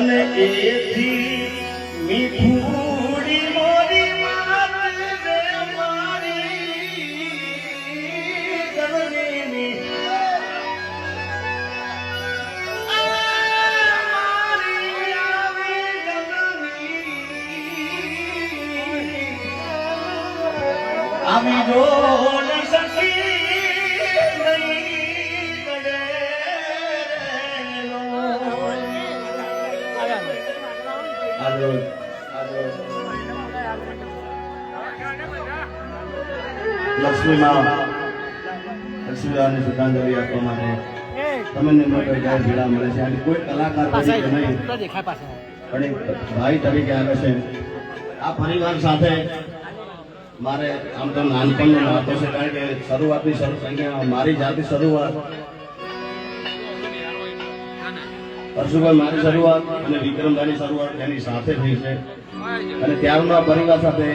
અને એથી લક્ષ્મી માં લક્ષ્મીદાની શ્રદ્ધાંજલિ આપવા માટે તમને મોટો ગાય ભેળા મળે છે. અને કોઈ કલાકાર તરીકે નહીં પણ એક ભાઈ તરીકે આવે છે. આ પરિવાર સાથે મારે આમ તો નાનપણનો નાતો છે કારણ કે શરૂઆતની શરૂ અહીંયા મારી જાતની શરૂઆત પરશુભાઈ મારી શરૂઆત અને વિક્રમભાઈની શરૂઆત એની સાથે થઈ છે. અને ત્યારનો આ પરિવાર સાથે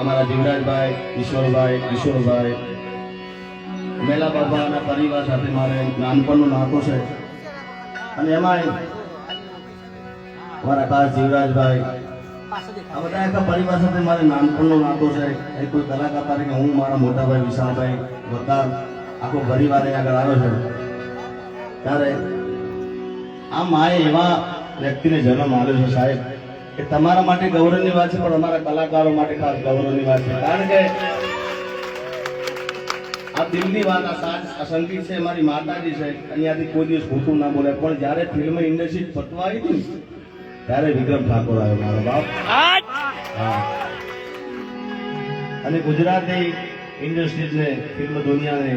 અમારા જીવરાજભાઈ ઈશ્વરભાઈ કિશોરભાઈ મેલા બાબાના પરિવાર સાથે મારે નાનપણનો નાતો છે. અને એમાંય મારા ખાસ જીવરાજભાઈ, આ બધા આખા પરિવાર સાથે મારે નાનપણનો નાતો છે. એ કોઈ કલાકાર તરીકે હું, મારા મોટાભાઈ વિશાલભાઈ બધા આખો પરિવાર અહીં આગળ આવ્યો છે. ત્યારે આ માએ એવા વ્યક્તિને જન્મ આપ્યો છે સાહેબ. કે તમારા માટે ગૌરવની વાત છે પણ અમારા કલાકારો માટે ખાસ ગૌરવની વાત છે. કારણ કે આ દિલની વાત આ સાજ આ સંગીત છે મારી માતાજી છે. અહીંયાથી કોઈ દિવસ ખોટું ના બોલે પણ જ્યારે ફિલ્મ ઇન્ડસ્ટ્રી આવી હતી ને, ત્યારે વિક્રમ ઠાકોર આવ્યો મારો બાપ. અને ગુજરાતી ઇન્ડસ્ટ્રીને ફિલ્મ દુનિયાને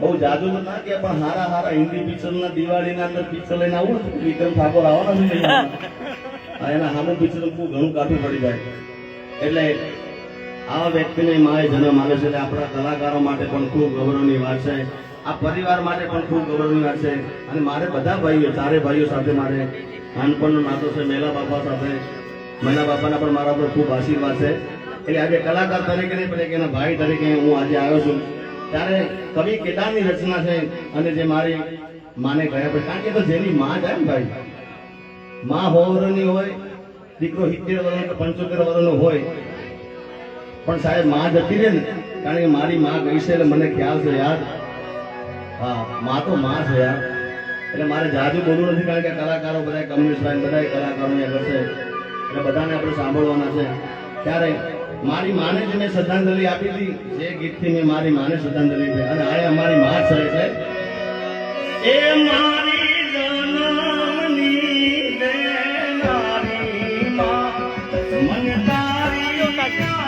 બહુ જાદુ તો ના કે પણ હારા હારા હિન્દી પિક્ચરના દિવાળીના અંદર પિક્ચર લઈને આવું વિક્રમ ઠાકોર આવવાના છે. એના સામું પિક્ચર ઘણું કાઠું પડી જાય. એટલે આવા વ્યક્તિને માએ જન્મ આવે છે એટલે આપણા કલાકારો માટે પણ ખૂબ ગૌરવની વાત છે. આ પરિવાર માટે પણ ખૂબ ગૌરવની વાત છે. અને મારે બધા ભાઈઓ ચારે ભાઈઓ સાથે મારે નાનપણનો નાતો છે, મેલા બાપા સાથે. મેલા બાપાના પણ મારા પર ખૂબ આશીર્વાદ છે. એટલે આજે કલાકાર તરીકે નહીં, પણ એના ભાઈ તરીકે હું આજે આવ્યો છું. ત્યારે કવિ કેદારની રચના છે અને જે મારી માને ગયા પછી કારણ કે તો જેની માં જાય ને ભાઈ. માં સો હોય, દીકરો સિત્તેર વર્ષનો કે પંચોતેર વર્ષનો હોય. પણ સાહેબ, માં જતી રહે ને, કારણ કે મારી માં ગઈ છે એટલે મને ખ્યાલ છે યાર. હા, માં તો માં છે યાર. એટલે મારે જાજુ બોલવું નથી, કારણ કે કલાકારો બધા કમ્યુનિસ્ટ લાઈન બધા કલાકારો અહીંયા કરશે એટલે બધાને આપણે સાંભળવાના છે. ત્યારે મારી માને જે મેં શ્રદ્ધાંજલિ આપી હતી. જે ગીતથી મેં મારી માને શ્રદ્ધાંજલિ આપી. અને આ અમારી માં છે. એ મારી મને તારી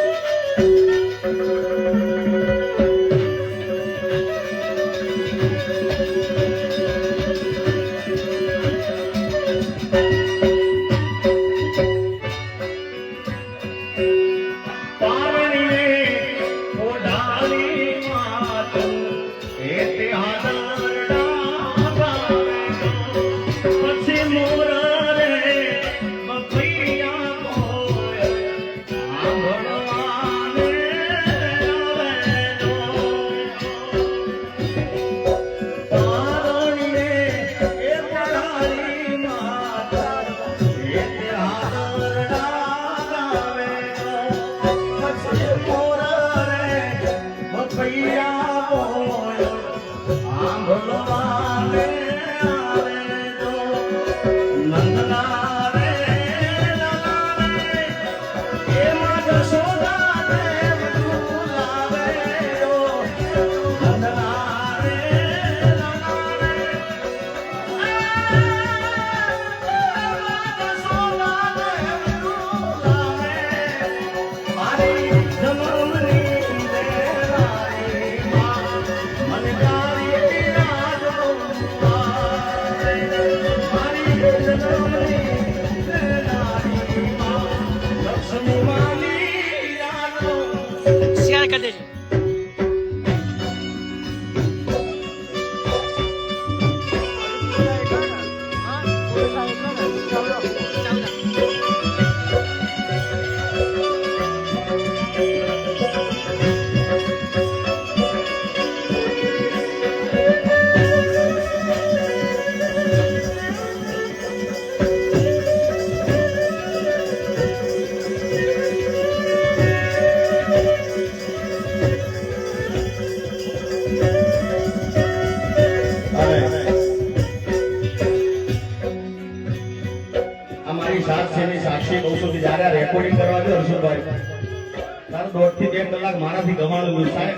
મારાથી ગમાડેલું સાહેબ.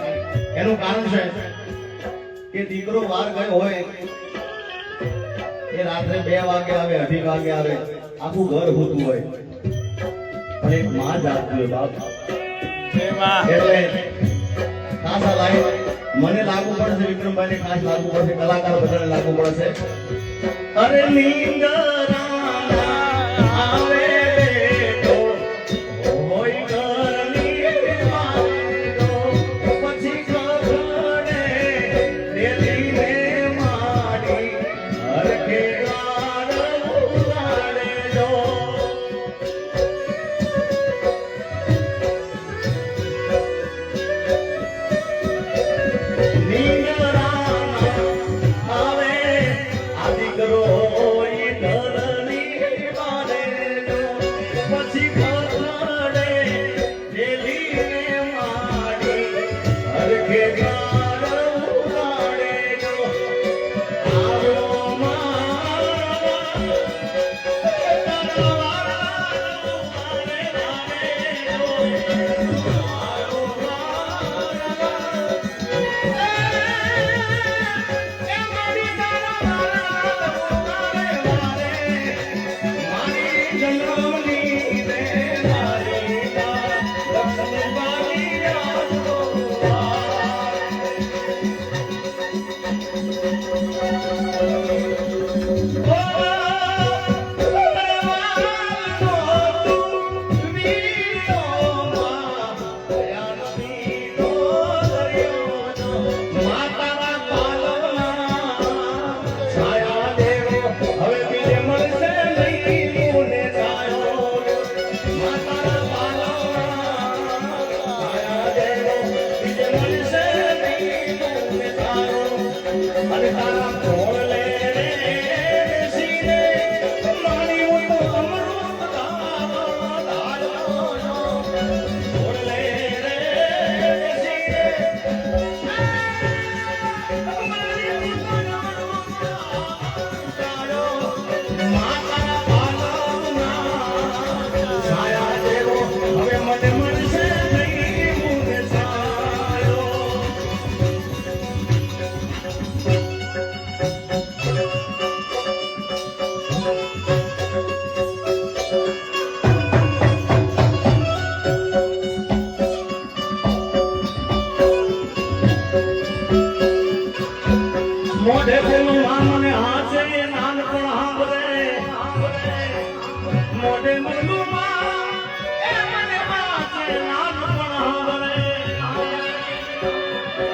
એનું કારણ છે કે દીકરો બહાર ગયો હોય એ રાત્રે બે વાગે આવે અઢી વાગે આવે આખું ઘર હોતું હોય. પણ એક માં જાગતી હોય એટલે ખાસા લાગે મને લાગુ પડશે વિક્રમભાઈ ને ખાસ લાગુ પડશે કલાકાર બધાને લાગુ પડશે. અરે નીંદર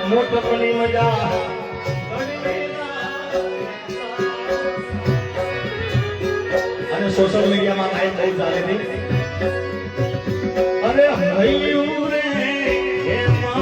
મોટપણી મજા અને સોશિયલ મીડિયામાં લાઈવ બહુ ચાલે છે. અરે હૈયું